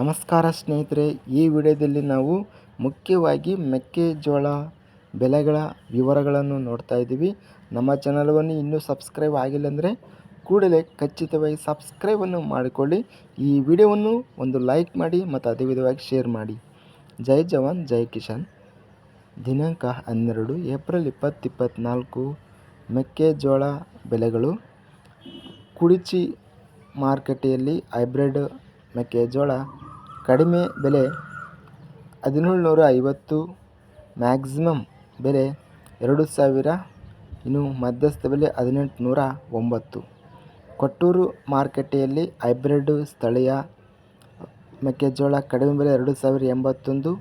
ನಮಸ್ಕಾರ ಸ್ನೇಹಿತರೆ, ಈ ವಿಡಿಯೋದಲ್ಲಿ ನಾವು ಮುಖ್ಯವಾಗಿ ಮೆಕ್ಕೆಜೋಳ ಬೆಲೆಗಳ ವಿವರಗಳನ್ನು ನೋಡ್ತಾ ಇದ್ದೀವಿ. ನಮ್ಮ ಚಾನಲವನ್ನು ಇನ್ನೂ ಸಬ್ಸ್ಕ್ರೈಬ್ ಆಗಿಲ್ಲ ಅಂದರೆ ಕೂಡಲೇ ಖಚಿತವಾಗಿ ಸಬ್ಸ್ಕ್ರೈಬನ್ನು ಮಾಡಿಕೊಳ್ಳಿ. ಈ ವಿಡಿಯೋವನ್ನು ಒಂದು ಲೈಕ್ ಮಾಡಿ ಮತ್ತು ಅದೇ ವಿಧವಾಗಿ ಶೇರ್ ಮಾಡಿ. ಜೈ ಜವಾನ್, ಜೈ ಕಿಶನ್. ದಿನಾಂಕ ಹನ್ನೆರಡು, ಏಪ್ರಿಲ್ ಇಪ್ಪತ್ತು ಇಪ್ಪತ್ತ್ನಾಲ್ಕು ಮೆಕ್ಕೆಜೋಳ ಬೆಲೆಗಳು ಕುಡಿಚಿ ಮಾರುಕಟ್ಟೆಯಲ್ಲಿ ಹೈಬ್ರಿಡ್ ಮೆಕ್ಕೆಜೋಳ ಕಡಿಮೆ ಬೆಲೆ ಹದಿನೇಳು ನೂರ ಐವತ್ತು ಮ್ಯಾಕ್ಸಿಮಮ್ ಬೆಲೆ ಎರಡು ಸಾವಿರ ಇನ್ನು ಮಧ್ಯಸ್ಥ ಬೆಲೆ ಹದಿನೆಂಟು ನೂರ ಒಂಬತ್ತು ಕೊಟ್ಟೂರು ಮಾರುಕಟ್ಟೆಯಲ್ಲಿ ಹೈಬ್ರಿಡ್ ಸ್ಥಳೀಯ ಮೆಕ್ಕೆಜೋಳ ಕಡಿಮೆ ಬೆಲೆ ಎರಡು ಸಾವಿರ ಎಂಬತ್ತೊಂದು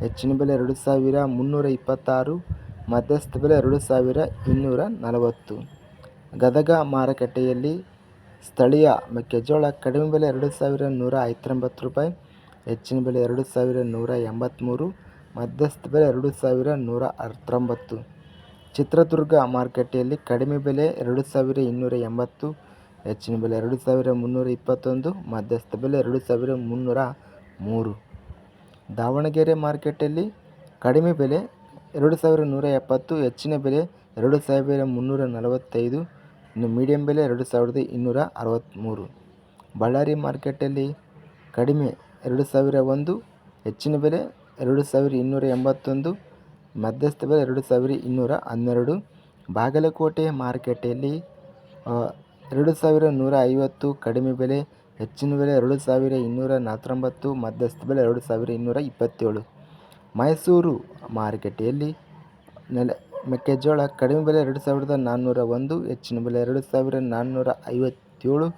ಹೆಚ್ಚಿನ ಬೆಲೆ ಎರಡು ಸಾವಿರ ಮುನ್ನೂರ ಇಪ್ಪತ್ತಾರು ಮಧ್ಯಸ್ಥ ಬೆಲೆ ಎರಡು ಸಾವಿರ ಇನ್ನೂರ ನಲವತ್ತು ಗದಗ ಮಾರುಕಟ್ಟೆಯಲ್ಲಿ ಸ್ಥಳೀಯ ಮೆಕ್ಕೆಜೋಳ ಕಡಿಮೆ ಬೆಲೆ ಎರಡು ಸಾವಿರ ನೂರ ಐವತ್ತೊಂಬತ್ತು ರೂಪಾಯಿ ಹೆಚ್ಚಿನ ಬೆಲೆ ಎರಡು ಸಾವಿರ ನೂರ ಎಂಬತ್ತ್ಮೂರು ಮಧ್ಯಸ್ಥ ಬೆಲೆ ಎರಡು ಸಾವಿರ ನೂರ ಹತ್ತೊಂಬತ್ತು ಚಿತ್ರದುರ್ಗ ಮಾರುಕಟ್ಟೆಯಲ್ಲಿ ಕಡಿಮೆ ಬೆಲೆ ಎರಡು ಸಾವಿರ ಇನ್ನೂರ ಎಂಬತ್ತು, ಹೆಚ್ಚಿನ ಬೆಲೆ ಎರಡು ಸಾವಿರ ಮುನ್ನೂರ ಇಪ್ಪತ್ತೊಂದು, ಮಧ್ಯಸ್ಥ ಬೆಲೆ ಎರಡು ಸಾವಿರ ಮುನ್ನೂರ ಮೂರು. ದಾವಣಗೆರೆ ಮಾರ್ಕೆಟಲ್ಲಿ ಕಡಿಮೆ ಬೆಲೆ ಎರಡು ಸಾವಿರ ನೂರ ಎಪ್ಪತ್ತು, ಹೆಚ್ಚಿನ ಬೆಲೆ ಎರಡು ಸಾವಿರ ಮುನ್ನೂರ ನಲವತ್ತೈದು, ಇನ್ನು ಮೀಡಿಯಂ ಬೆಲೆ ಎರಡು ಸಾವಿರದ ಇನ್ನೂರ ಅರವತ್ತ್ಮೂರು ಬಳ್ಳಾರಿ ಮಾರ್ಕೆಟಲ್ಲಿ ಕಡಿಮೆ ಎರಡು ಸಾವಿರ ಒಂದು, ಹೆಚ್ಚಿನ ಬೆಲೆ ಎರಡು ಸಾವಿರ ಇನ್ನೂರ ಎಂಬತ್ತೊಂದು, ಮಧ್ಯಸ್ಥ ಬೆಲೆ ಎರಡು ಸಾವಿರ ಇನ್ನೂರ ಹನ್ನೆರಡು, ಬಾಗಲಕೋಟೆ ಮಾರುಕಟ್ಟೆಯಲ್ಲಿ ಎರಡು ಸಾವಿರ ನೂರ ಐವತ್ತು ಕಡಿಮೆ ಬೆಲೆ, ಹೆಚ್ಚಿನ ಬೆಲೆ ಎರಡು ಸಾವಿರ ಇನ್ನೂರ ನಲವತ್ತೊಂಬತ್ತು ಮಧ್ಯಸ್ಥ ಬೆಲೆ ಎರಡು ಸಾವಿರ ಇನ್ನೂರ ಇಪ್ಪತ್ತೇಳು. ಮೈಸೂರು ಮಾರುಕಟ್ಟೆಯಲ್ಲಿ ನೆಲ, ಮೆಕ್ಕೆಜೋಳ ಕಡಿಮೆ ಬೆಲೆ ಎರಡು ಸಾವಿರದ ನಾನ್ನೂರ ಒಂದು ಹೆಚ್ಚಿನ ಬೆಲೆ ಎರಡು ಸಾವಿರ ನಾನ್ನೂರ ಐವತ್ತೇಳು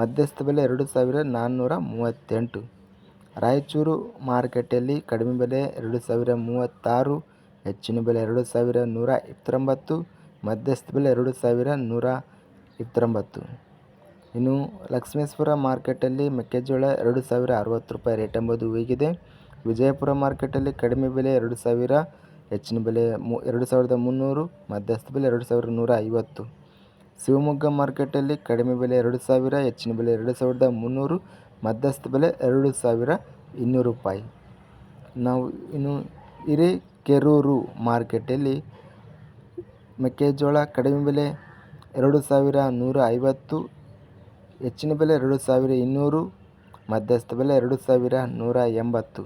ಮಧ್ಯಸ್ಥ ಬೆಲೆ ಎರಡು ಸಾವಿರ ನಾನ್ನೂರ ಮೂವತ್ತೆಂಟು ರಾಯಚೂರು ಮಾರುಕಟ್ಟೆಯಲ್ಲಿ ಕಡಿಮೆ ಬೆಲೆ ಎರಡು ಸಾವಿರ ಮೂವತ್ತಾರು, ಹೆಚ್ಚಿನ ಬೆಲೆ ಎರಡು ಸಾವಿರ ನೂರ ಇಪ್ಪತ್ತೊಂಬತ್ತು, ಮಧ್ಯಸ್ಥ ಬೆಲೆ ಎರಡು ಸಾವಿರ ನೂರ ಇಪ್ಪತ್ತೊಂಬತ್ತು. ಇನ್ನು ಲಕ್ಷ್ಮೇಶ್ವರ ಮಾರ್ಕೆಟಲ್ಲಿ ಮೆಕ್ಕೆಜೋಳ ಎರಡು ಸಾವಿರ ಅರವತ್ತು ರೂಪಾಯಿ ರೇಟ್ ಎಂಬುದು ಹೋಗಿದೆ ವಿಜಯಪುರ ಮಾರ್ಕೆಟಲ್ಲಿ ಕಡಿಮೆ ಬೆಲೆ ಎರಡು ಸಾವಿರ, ಹೆಚ್ಚಿನ ಬೆಲೆ ಮು ಎರಡು ಸಾವಿರದ ಮುನ್ನೂರು, ಮಧ್ಯಸ್ಥ ಬೆಲೆ ಎರಡು ಸಾವಿರದ ನೂರ ಐವತ್ತು. ಶಿವಮೊಗ್ಗ ಮಾರ್ಕೆಟಲ್ಲಿ ಕಡಿಮೆ ಬೆಲೆ ಎರಡು ಸಾವಿರ, ಹೆಚ್ಚಿನ ಬೆಲೆ ಎರಡು ಸಾವಿರದ ಮುನ್ನೂರು ಮಧ್ಯಸ್ಥ ಬೆಲೆ ಎರಡು ಸಾವಿರ ಇನ್ನೂರು ರೂಪಾಯಿ. ನಾವು ಇನ್ನು ಹಿರೇಕೆರೂರು ಮಾರ್ಕೆಟಲ್ಲಿ ಮೆಕ್ಕೆಜೋಳ ಕಡಿಮೆ ಬೆಲೆ ಎರಡು ಸಾವಿರ ನೂರ ಐವತ್ತು, ಹೆಚ್ಚಿನ ಬೆಲೆ ಎರಡು ಸಾವಿರ ಇನ್ನೂರು, ಮಧ್ಯಸ್ಥ ಬೆಲೆ ಎರಡು ಸಾವಿರ ನೂರ ಎಂಬತ್ತು.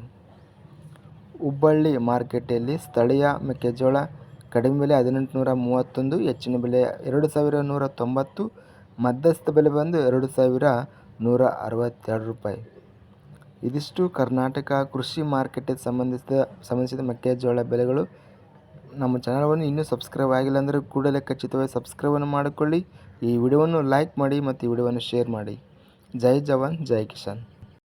ಹುಬ್ಬಳ್ಳಿ ಮಾರ್ಕೆಟಲ್ಲಿ ಸ್ಥಳೀಯ ಮೆಕ್ಕೆಜೋಳ ಕಡಿಮೆ ಬೆಲೆ ಹದಿನೆಂಟು ನೂರ ಮೂವತ್ತೊಂದು, ಹೆಚ್ಚಿನ ಬೆಲೆ ಎರಡು ಸಾವಿರ ನೂರ ತೊಂಬತ್ತು, ಮಧ್ಯಸ್ಥ ಬೆಲೆ ಬಂದು ಎರಡು ಸಾವಿರ ನೂರ ಅರವತ್ತೆರಡು ರೂಪಾಯಿ. ಇದಿಷ್ಟು ಕರ್ನಾಟಕ ಕೃಷಿ ಮಾರ್ಕೆಟಿಗೆ ಸಂಬಂಧಿಸಿದ ಸಂಬಂಧಿಸಿದ ಮೆಕ್ಕೆಜೋಳ ಬೆಲೆಗಳು. ನಮ್ಮ ಚಾನಲ್ವನ್ನು ಇನ್ನೂ ಸಬ್ಸ್ಕ್ರೈಬ್ ಆಗಿಲ್ಲ ಅಂದರೆ ಕೂಡಲೇ ಖಚಿತವಾಗಿ ಸಬ್ಸ್ಕ್ರೈಬನ್ನು ಮಾಡಿಕೊಳ್ಳಿ. ಈ ವಿಡಿಯೋವನ್ನು ಲೈಕ್ ಮಾಡಿ ಮತ್ತು ಈ ವಿಡಿಯೋವನ್ನು ಶೇರ್ ಮಾಡಿ. ಜೈ ಜವಾನ್, ಜೈ ಕಿಶನ್